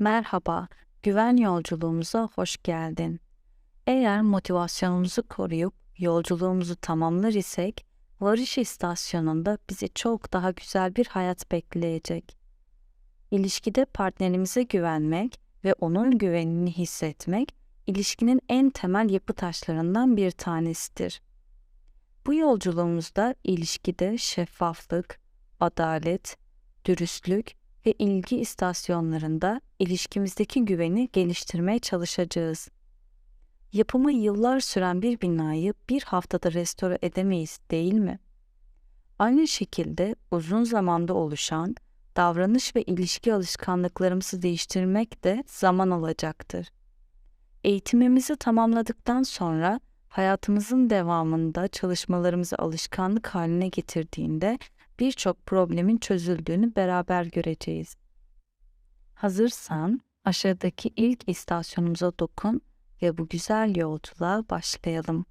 Merhaba, güven yolculuğumuza hoş geldin. Eğer motivasyonumuzu koruyup yolculuğumuzu tamamlar isek, varış istasyonunda bizi çok daha güzel bir hayat bekleyecek. İlişkide partnerimize güvenmek ve onun güvenini hissetmek, ilişkinin en temel yapı taşlarından bir tanesidir. Bu yolculuğumuzda ilişkide şeffaflık, adalet, dürüstlük ve ilgi istasyonlarında ilişkimizdeki güveni geliştirmeye çalışacağız. Yapımı yıllar süren bir binayı bir haftada restore edemeyiz değil mi? Aynı şekilde uzun zamanda oluşan davranış ve ilişki alışkanlıklarımızı değiştirmek de zaman alacaktır. Eğitimimizi tamamladıktan sonra hayatımızın devamında çalışmalarımızı alışkanlık haline getirdiğinde birçok problemin çözüldüğünü beraber göreceğiz. Hazırsan aşağıdaki ilk istasyonumuza dokun ve bu güzel yolculuğa başlayalım.